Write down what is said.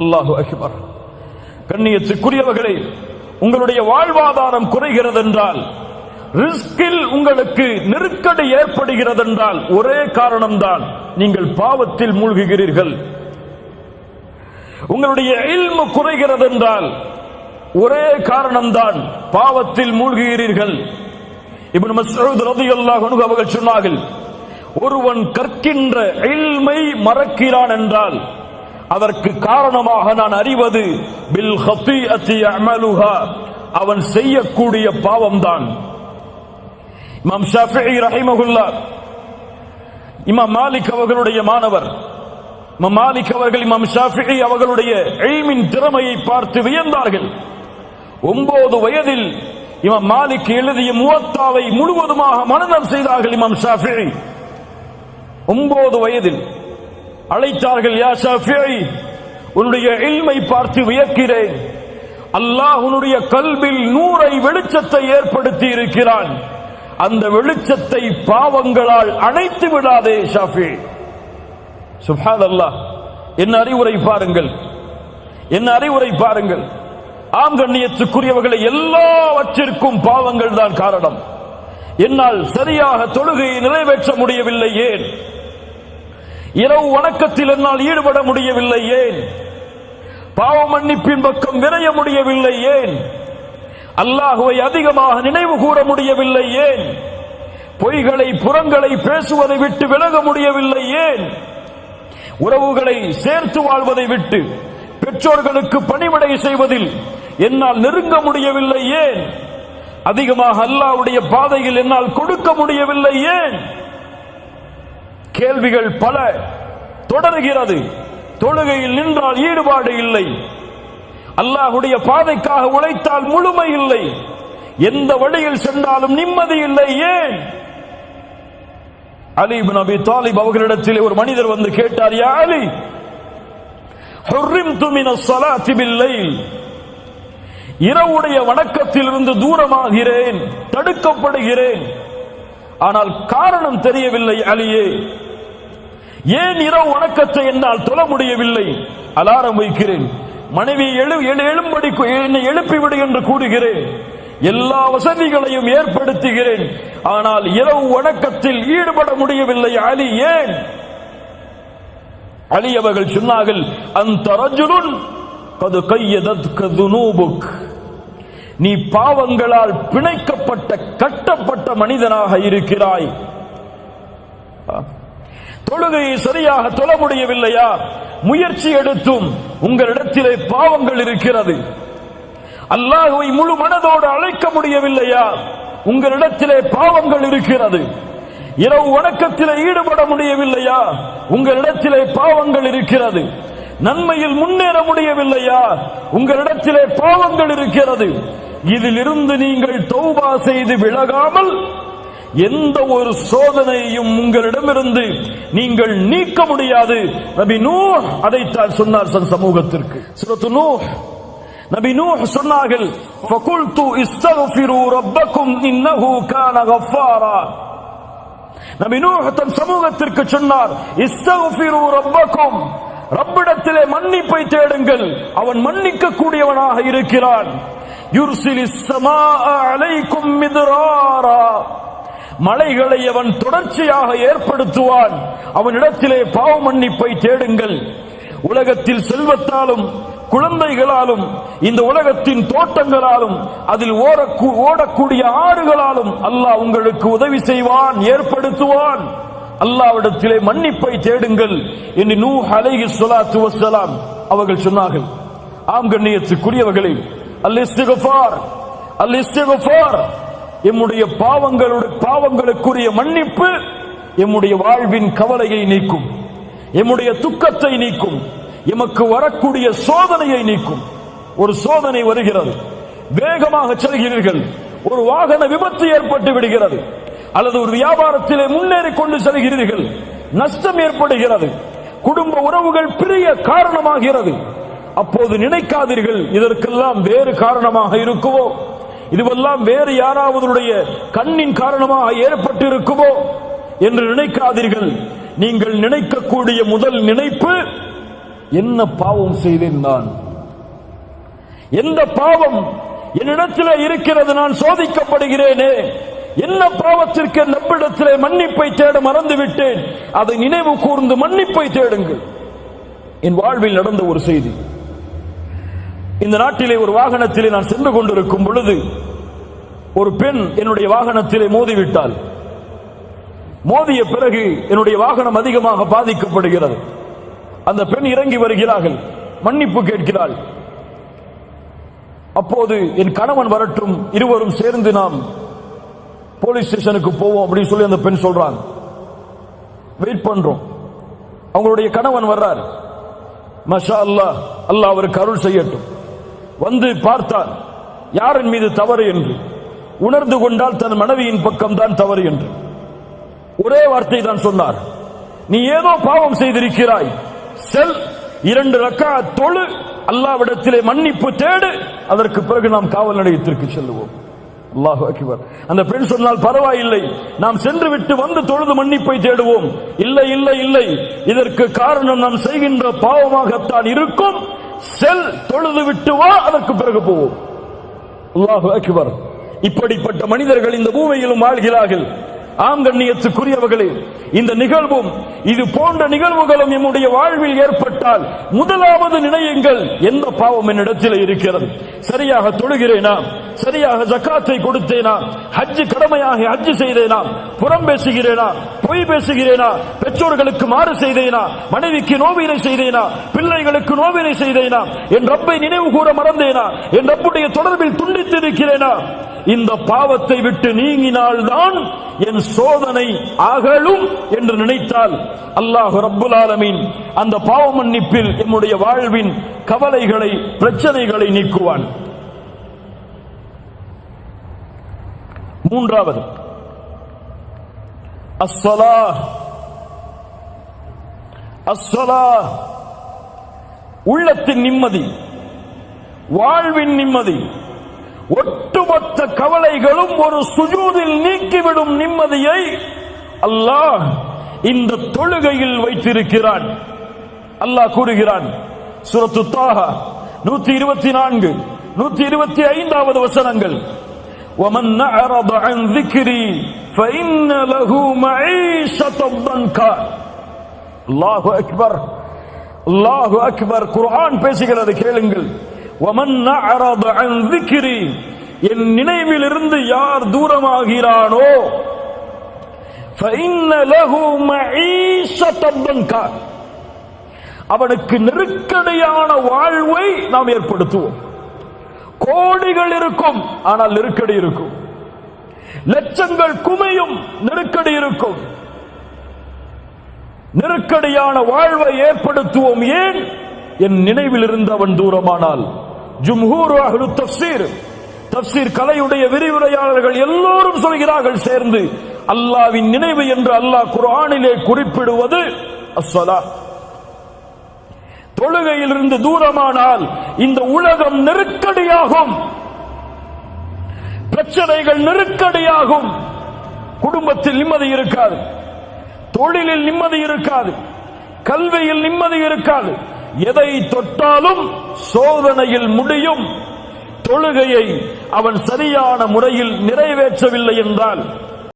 அல்லாஹு அகிபர். கண்ணியத்துக்குரியவர்களே உங்களுடைய வாழ்வாதாரம் குறைகிறது என்றால் ரிஸ்கில் உங்களுக்கு நெருக்கடி ஏற்படுகிறது என்றால் ஒரே காரணம்தான் நீங்கள் பாவத்தில் மூழ்குகிறீர்கள். உங்களுடைய இல்மு குறைகிறது என்றால் ஒரே காரணம்தான் பாவத்தில் மூழ்குகிறீர்கள். இப்னு மஸ்ஊத் ரலியல்லாஹு அன்ஹு அவர்கள் சொன்னார்கள் ஒருவன் கற்கின்ற இல்மை மறக்கிறான் என்றால் அதற்கு காரணமாக நான் அறிவது பில் ஹத்தீஅத்தி அமலுஹா அவன் செய்யக்கூடிய பாவம்தான். இமாம் ஷாஃபி ரஹிமகுல்லா இமாம் மாலிக் அவர்களுடைய மாணவர் இமாம் மாலிக் அவர்கள் இமாம் ஷாஃபி அவர்களுடைய எய்மின் திறமையை பார்த்து வியந்தார்கள். ஒன்பது வயதில் இமாம் மாலிக் எழுதிய முவத்தாவை முழுவதுமாக மனநம் செய்தார்கள் இமாம் ஷாஃபி ஒன்பது வயதில் அழைத்தார்கள் யா ஷாஃபிஈ உன்னுடைய இல்மை பார்த்து வியக்கிறேன். அல்லாஹ் உன்னுடைய கல்வில் நூறை வெளிச்சத்தை ஏற்படுத்தி இருக்கிறான். அந்த வெளிச்சத்தை பாவங்களால் அணைத்து விடாதே ஷாஃபி. சுபாத் அல்லாஹ் என்ன அறிவுரை பாருங்கள். என்ன அறிவுரை பாருங்கள். ஆம் கண்ணியத்துக்குரியவர்களை எல்லாவற்றிற்கும் பாவங்கள் தான் காரணம். என்னால் சரியாக தொழுகையை நிறைவேற்ற முடியவில்லை ஏன்? இரவு வணக்கத்தில் என்னால் ஈடுபட முடியவில்லை ஏன்? பாவ மன்னிப்பின் பக்கம் விரைய முடியவில்லை ஏன்? அல்லாஹுவை அதிகமாக நினைவு கூற முடியவில்லை ஏன்? பொய்களை புறங்களை பேசுவதை விட்டு விலக முடியவில்லை ஏன்? உறவுகளை சேர்த்து வாழ்வதை விட்டு பெற்றோர்களுக்கு பணிவிடை செய்வதில் என்னால் நெருங்க முடியவில்லை ஏன்? அதிகமாக அல்லாஹ்வுடைய பாதையில் என்னால் கொடுக்க முடியவில்லை ஏன்? கேள்விகள் பல. தொடர்கிறது. தொழுகையில் நின்றால் ஈடுபாடு இல்லை. அல்லாஹுடைய பாதைக்காக உழைத்தால் முழுமை இல்லை. எந்த வழியில் சென்றாலும் நிம்மதி இல்லை. ஏன்? அலி நபி தாலிப் அவர்களிடத்தில் ஒரு மனிதர் வந்து கேட்டார் யா அலி ஹுர்ரிம்து மின ஸலாத்தி பில்லைல். இரவுடைய வணக்கத்திலிருந்து தூரமாகிறேன் தடுக்கப்படுகிறேன். ஆனால் காரணம் தெரியவில்லை அலியே. ஏன் இரவு வணக்கத்தை என்னால் தொழ முடியவில்லை? அலாரம் வைக்கிறேன். மனைவி எழு எழும்படி என்னை எழுப்பிவிடு என்று கூறுகிறேன். எல்லா வசதிகளையும் ஏற்படுத்துகிறேன். ஆனால் இரவு வணக்கத்தில் ஈடுபட முடியவில்லை அலி ஏன்? அலி அவர்கள் சொன்னார்கள் அந்த ரஜுலுன் கது கையதற்கு துனூபுக் நீ பாவங்களால் பிணைக்கப்பட்ட கட்டப்பட்ட மனிதனாக இருக்கிறாய். தொழுகையை சரியாக தொழ முடியவில்லையா? முயற்சி எடுத்தும் உங்களிடத்திலே பாவங்கள் இருக்கிறது. அல்லாஹுவை முழு மனதோடு அழைக்க முடியவில்லையா? உங்களிடத்திலே பாவங்கள் இருக்கிறது. இரவு வணக்கத்திலே ஈடுபட முடியவில்லையா? உங்களிடத்திலே பாவங்கள் இருக்கிறது. நன்மையில் முன்னேற முடியவில்லையா? உங்களிடத்திலே பாவங்கள் இருக்கிறது. இதிலிருந்து நீங்கள் தௌபா செய்து விலகாமல் எந்த ஒரு சோதனையையும் உங்களிடமிருந்து நீங்கள் நீக்க முடியாது. நபி நூ அதை சொன்னார் தன் சமூகத்திற்கு. சுரத்து நூ நபி நூ சொன்னார்கள் ஃபகுல்து இஸ்தக்ஃபிரு ரப்பக்கும் இன்னஹு கான கஃபாரா நபி நூ தன் சமூகத்திற்கு சொன்னார் இஸ்தக்ஃபிரு ரப்பக்கும். ரப்பிடத்திலே மன்னிப்பை தேடுங்கள். அவன் மன்னிக்க கூடியவனாக இருக்கிறான். அலைக்கும் மலைகளை அவன் தொடர்ச்சியாக ஏற்படுத்துவான். அவனிடத்திலே பாவ மன்னிப்பை தேடுங்கள். உலகத்தில் செல்வத்தாலும் குழந்தைகளாலும் இந்த உலகத்தின் தோட்டங்களாலும் அதில் ஓடக்கூடிய ஆறுகளாலும் அல்லாஹ் உங்களுக்கு உதவி செய்வான் ஏற்படுத்துவான். அல்லாவிடத்திலே மன்னிப்பை தேடுங்கள் என்று நூ அலைஹி ஸலாத்து வசலாம் அவர்கள் சொன்னார்கள். ஆம் கண்ணியத்துக்குரியவர்களே அல் இஸ்திக்ஃபார் அல் இஸ்திகுஃபார். எம்முடைய பாவங்களுடைய பாவங்களுக்குரிய மன்னிப்பு எம்முடைய வாழ்வின் கவலையை நீக்கும் எம்முடைய துக்கத்தை நீக்கும் எமக்கு வரக்கூடிய சோதனையை நீக்கும். ஒரு சோதனை வருகிறது. வேகமாக செல்கிறீர்கள். ஒரு வாகன விபத்து ஏற்பட்டு விடுகிறது. அல்லது ஒரு வியாபாரத்திலே முன்னேறி கொண்டு செல்கிறீர்கள். நஷ்டம் ஏற்படுகிறது. குடும்ப உறவுகள் பிரிய காரணமாகிறது. அப்போது நினைக்காதீர்கள் இதற்கெல்லாம் வேறு காரணமாக இருக்குவோ இதுவெல்லாம் வேறு யாராவதுடைய கண்ணின் காரணமாக ஏற்பட்டு இருக்குமோ என்று நினைக்காதீர்கள். நீங்கள் நினைக்கக்கூடிய முதல் நினைப்பு என்ன பாவம் செய்தேன் நான்? எந்த பாவம் என்னிடத்தில் இருக்கிறது நான் சோதிக்கப்படுகிறேனே? என்ன பாவத்திற்கு நம்மிடத்திலே மன்னிப்பை தேட மறந்துவிட்டேன்? அதை நினைவு கூர்ந்து மன்னிப்பை தேடுங்கள். என் வாழ்வில் நடந்த ஒரு செய்தி. இந்த நாட்டிலே ஒரு வாகனத்திலே நான் சென்று கொண்டிருக்கும் பொழுது ஒரு பெண் என்னுடைய வாகனத்திலே மோதிவிட்டால் மோதிய பிறகு என்னுடைய வாகனம் அதிகமாக பாதிக்கப்படுகிறது. அந்த பெண் இறங்கி வருகிறார்கள். மன்னிப்பு கேட்கிறாள். அப்போது என் கணவன் வரட்டும் இருவரும் சேர்ந்து நாம் போலீஸ் ஸ்டேஷனுக்கு போவோம் அப்படின்னு சொல்லி அந்த பெண் சொல்றாங்க வெயிட் பண்றோம். அவங்களுடைய கணவன் வர்றார். மஷா அல்லாஹ் அல்லாஹ் அவருக்கு அருள் செய்யட்டும். வந்து பார்த்தார். யாரின் மீது தவறு என்று? உணர்ந்து கொண்டால் தன் மனைவியின் பக்கம் தான் தவறு என்று. ஒரே வார்த்தை தான் சொன்னார். நீ ஏதோ பாவம் செய்திருக்கிறாய். செல் இரண்டு ரக்கா தொழு அல்லாவிடத்திலே மன்னிப்பு தேடு. அதற்கு பிறகு நாம் காவல் நிலையத்திற்கு செல்லுவோம். அல்லாஹு அக்பர். அந்த பெண் சொன்னால் பரவாயில்லை. நாம் சென்று விட்டு வந்து தொழுது மன்னிப்பை தேடுவோம். இல்லை இல்லை இல்லை. இதற்கு காரணம் நாம் செய்கின்ற பாவமாகத்தான் இருக்கும். செல் தொழுது விட்டு வா அதற்கு பிறகு போவோம். அல்லாஹு அக்பர். இப்படிப்பட்ட மனிதர்கள் இந்த பூமியிலும் வாழ்கிறார்கள். ஆம் கண்ணியத்துக்குரியவர்களே இந்த நிகழ்வும் இது போன்ற நிகழ்வுகளும் என்னுடைய வாழ்வில் ஏற்பட்டால் முதலாவது நினையுங்கள் எந்த பாவம் என்னிடத்தில் இருக்கிறது? சரியாக தொழுகிறேனா? சரியாக ஜக்காத்தை கொடுத்தேனா? ஹஜ்ஜு கடமையாக ஹஜ்ஜு செய்தேனா? புறம் பேசுகிறேனா? பொய் பேசுகிறேனா? பெற்றோர்களுக்கு மாறு செய்தேனா? மனைவிக்கு நோவினை செய்தேனா? பிள்ளைகளுக்கு நோவினை செய்தேனா? என் ரப்பை நினைவு கூற மறந்தேனா? என் ரப்புடைய தொடர்பில் துண்டித்திருக்கிறேனா? இந்த பாவத்தை விட்டு நீங்கினால்தான் என் சோதனை அகலும் என்று நினைத்தால் அல்லாஹ் ரப்புல் ஆலமீன் அந்த பாவ மன்னிப்பில் என்னுடைய வாழ்வின் கவலைகளை பிரச்சனைகளை நீக்குவான். மூன்றாவது. அஸ்ஸலா அஸ்ஸலா உள்ளத்தின் நிம்மதி வாழ்வின் நிம்மதி ஒட்டுமொத்த கவலைகளும் ஒரு சுஜூதில் நீக்கிவிடும் நிம்மதியை அல்லாஹ் இந்த தொழுகையில் வைத்திருக்கிறான் அல்லாஹ் கூறுகிறான் சுரத்து தாஹா நூத்தி இருபத்தி நான்கு நூத்தி இருபத்தி ஐந்தாவது வசனங்கள் ومن أعرض عن ذكري فإن له معيشة ضنكا الله أكبر الله أكبر குர்ஆன் பேசுகிறது கேளுங்கள் என் நினைவில் இருந்து யார் தூரமாகிறானோ அவனுக்கு நெருக்கடியான வாழ்வை நாம் ஏற்படுத்துவோம். கோடிகள் இருக்கும் ஆனால் நெருக்கடி இருக்கும். லட்சங்கள் குமையும் நெருக்கடி இருக்கும். நெருக்கடியான வாழ்வை ஏற்படுத்துவோம் ஏன்? என் நினைவில் இருந்து அவன் தூரமானால். ஜும்ஹூர் அஹ்லு தஃப்சீர். தஃப்சீர் கலையுடைய விரிவுரையாளர்கள் எல்லோரும் சொல்கிறார்கள் சேர்ந்து அல்லாவின் நினைவு என்று அல்லாஹ் குர்ஆனிலே குறிப்பிடுவது அஸ்ஸலா. தொழுகையிலிருந்து தூரமானால் இந்த உலகம் நெருக்கடியாகும். பிரச்சனைகள் நெருக்கடியாகும். குடும்பத்தில் நிம்மதி இருக்காது. தொழிலில் நிம்மதி இருக்காது. கல்வியில் நிம்மதி இருக்காது. எதை தொட்டாலும் சோதனையில் முடியும். தொழுகையை அவன் சரியான முறையில் நிறைவேற்றவில்லை என்றால்